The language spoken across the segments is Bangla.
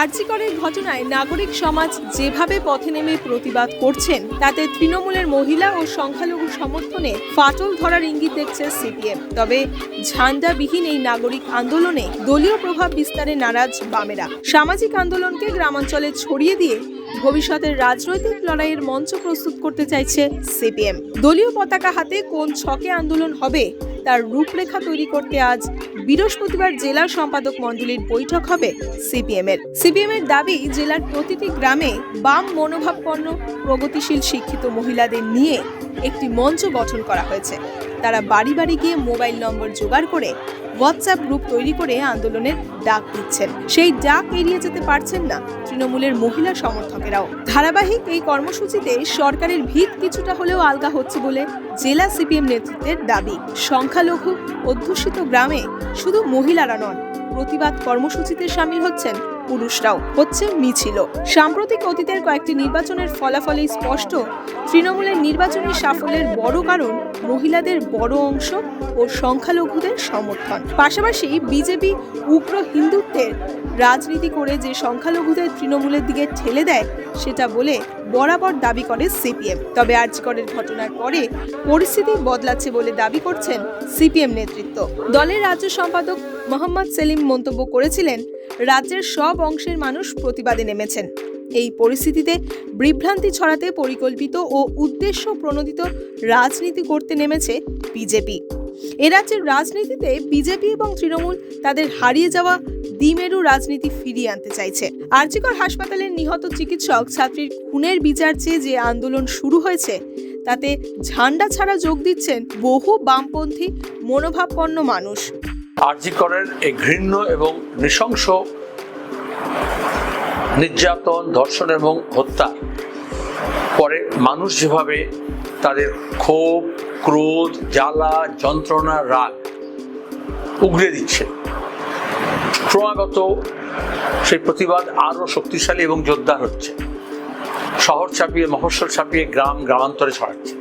আরজিকরের ঘটনায় নাগরিক সমাজ যেভাবে পথে নেমে প্রতিবাদ করছেন, তাতে তৃণমূলের মহিলা ও সংখ্যালঘু সমর্থনে ফাটল ধরার ইঙ্গিত দেখছে সিপিএম। তবে ঝান্ডাবিহীন এই নাগরিক আন্দোলনে দলীয় প্রভাব বিস্তারে নারাজ বামেরা। সামাজিক আন্দোলনকে গ্রামাঞ্চলে ছড়িয়ে দিয়ে ভবিষ্যতের রাজনৈতিক লড়াইয়ের মঞ্চ প্রস্তুত করতে চাইছে সিপিএম। দলীয় পতাকা হাতে কোন ছকে আন্দোলন হবে তার রূপরেখা তৈরি করতে আজ বৃহস্পতিবার জেলা সম্পাদক মণ্ডলীর বৈঠক হবে সিপিএম এর সিপিএম এর দাবি, জেলার প্রতিটি গ্রামে বাম মনোভাবপন্ন, প্রগতিশীল শিক্ষিত মহিলাদের নিয়ে একটি মঞ্চ গঠন করা হয়েছে। তারা বাড়ি বাড়ি গিয়ে মোবাইল নম্বর জোগাড় করে হোয়াটসঅ্যাপ গ্রুপ তৈরি করে আন্দোলনের ডাক দিচ্ছেন। সেই ডাক এড়িয়ে যেতে পারছেন না তৃণমূলের মহিলা সমর্থকেরাও। ধারাবাহিক এই কর্মসূচিতে সরকারের ভিত কিছুটা হলেও আলগা হচ্ছে বলে জেলা সিপিএম নেতৃত্বের দাবি সংখ্যালঘু অধ্যুষিত গ্রামে শুধু মহিলারা নন প্রতিবাদ কর্মসূচিতে সামিল হচ্ছেন পুরুষরাও হচ্ছে মিছিল। সাম্প্রতিক অতীতের কয়েকটি নির্বাচনের ফলাফলেই স্পষ্ট, তৃণমূলের নির্বাচনী সাফল্যের বড় কারণ মহিলাদের বড় অংশ ও সংখ্যালঘুদের সমর্থন। পাশাপাশি বিজেপি উগ্র হিন্দুত্বের রাজনীতি করে যে সংখ্যালঘুদের তৃণমূলের দিকে ঠেলে দেয়, সেটা বলে বরাবর দাবি করে সিপিএম। তবে আর্যকরের ঘটনার পরে পরিস্থিতি বদলাচ্ছে বলে দাবি করছেন সিপিএম নেতৃত্ব। দলের রাজ্য সম্পাদক মোহাম্মদ সেলিম মন্তব্য করেছিলেন রাজ্যের সব অংশের মানুষ প্রতিবাদে নেমেছেন। এই পরিস্থিতিতে বিভ্রান্তি ছড়াতে পরিকল্পিত ও উদ্দেশ্য প্রণোদিত রাজনীতি করতে নেমেছে বিজেপি। এ রাজ্যের রাজনীতিতে বিজেপি এবং তৃণমূল তাদের হারিয়ে যাওয়া দ্বিমেরু রাজনীতি ফিরিয়ে আনতে চাইছে। আরজিকর হাসপাতালের নিহত চিকিৎসক ছাত্রীর খুনের বিচার চেয়ে যে আন্দোলন শুরু হয়েছে, তাতে ঝান্ডা ছাড়া যোগ দিচ্ছেন বহু বামপন্থী মনোভাবপন্ন মানুষ। আরজিকরের এই ঘৃণ্য এবং নৃশংস নির্যাতন, ধর্ষণ এবং হত্যা। পরে মানুষ যেভাবে তাদের ক্ষোভ, ক্রোধ, জ্বালা, যন্ত্রণা, রাগ উগড়ে দিচ্ছে, ক্রমাগত সেই প্রতিবাদ আরও শক্তিশালী এবং জোরদার হচ্ছে। শহর ছাপিয়ে মফস্বল ছাপিয়ে গ্রাম, গ্রামান্তরে ছড়াচ্ছে।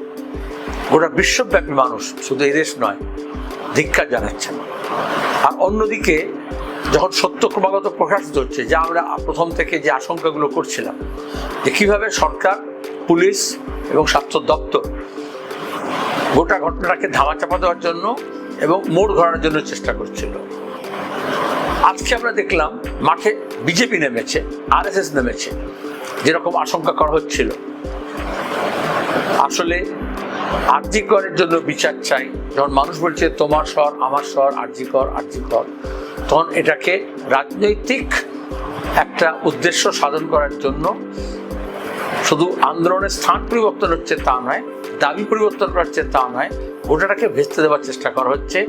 গোটা বিশ্বব্যাপী মানুষ শুধু এই দেশ নয় ধিক্কার জানাচ্ছেন। আর অন্যদিকে যখন সত্য ক্রমাগত প্রকাশিত হচ্ছে যা আমরা প্রথম থেকে যে আশঙ্কাগুলো করছিলাম, যে কীভাবে সরকার, পুলিশ এবং স্বাস্থ্য দপ্তর গোটা ঘটনাটাকে ধামাচাপা দেওয়ার জন্য এবং মোড় ঘোরানোর জন্য চেষ্টা করছিল। আজকে আমরা দেখলাম মাঠে বিজেপি নেমেছে, আরএসএস নেমেছে, যেরকম আশঙ্কা করা হচ্ছিল। আসলে আর্জি করের জন্য বিচার চাই। যখন মানুষ বলছে, তোমার স্বর, আমার স্বর, আর্জি কর আর্জি কর, তখন এটাকে রাজনৈতিক একটা উদ্দেশ্য সাধন করার জন্য শুধু আন্দোলনের স্থান পরিবর্তন হচ্ছে তা নয়, দাবি পরিবর্তন করার চেয়ে তা নয়, গোটাটাকে ভেস্তে দেওয়ার চেষ্টা করা হচ্ছে।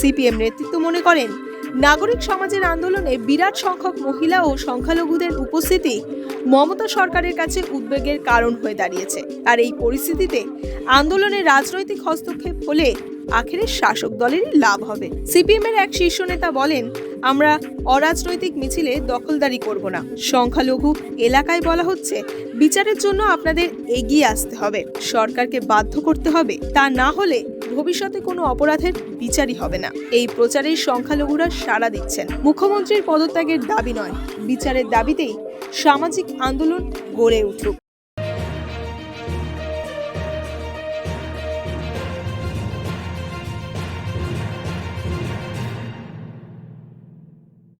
সিপিএম নেতৃত্ব মনে করেন নাগরিক সমাজের আন্দোলনে বিরাট সংখ্যক মহিলা ও সংখ্যালঘুদের উপস্থিতি মমতা সরকারের কাছে উদ্বেগের কারণ হয়ে দাঁড়িয়েছে। আর এই পরিস্থিতিতে আন্দোলনে রাজনৈতিক হস্তক্ষেপ হলে আখেরে শাসক দলেরই লাভ হবে। সিপিএম এর এক শীর্ষ নেতা বলেন, আমরা অরাজনৈতিক মিছিলে দখলদারি করব না। সংখ্যালঘু এলাকায় বলা হচ্ছে, বিচারের জন্য আপনাদের এগিয়ে আসতে হবে। সরকারকে বাধ্য করতে হবে। তা না হলে ভবিষ্যতে কোনো অপরাধের বিচারই হবে না। এই প্রচারের সংখ্যালঘুরা সাড়া দিচ্ছেন। মুখ্যমন্ত্রীর পদত্যাগের দাবি নয়, বিচারের দাবিতেই সামাজিক আন্দোলন গড়ে উঠুক।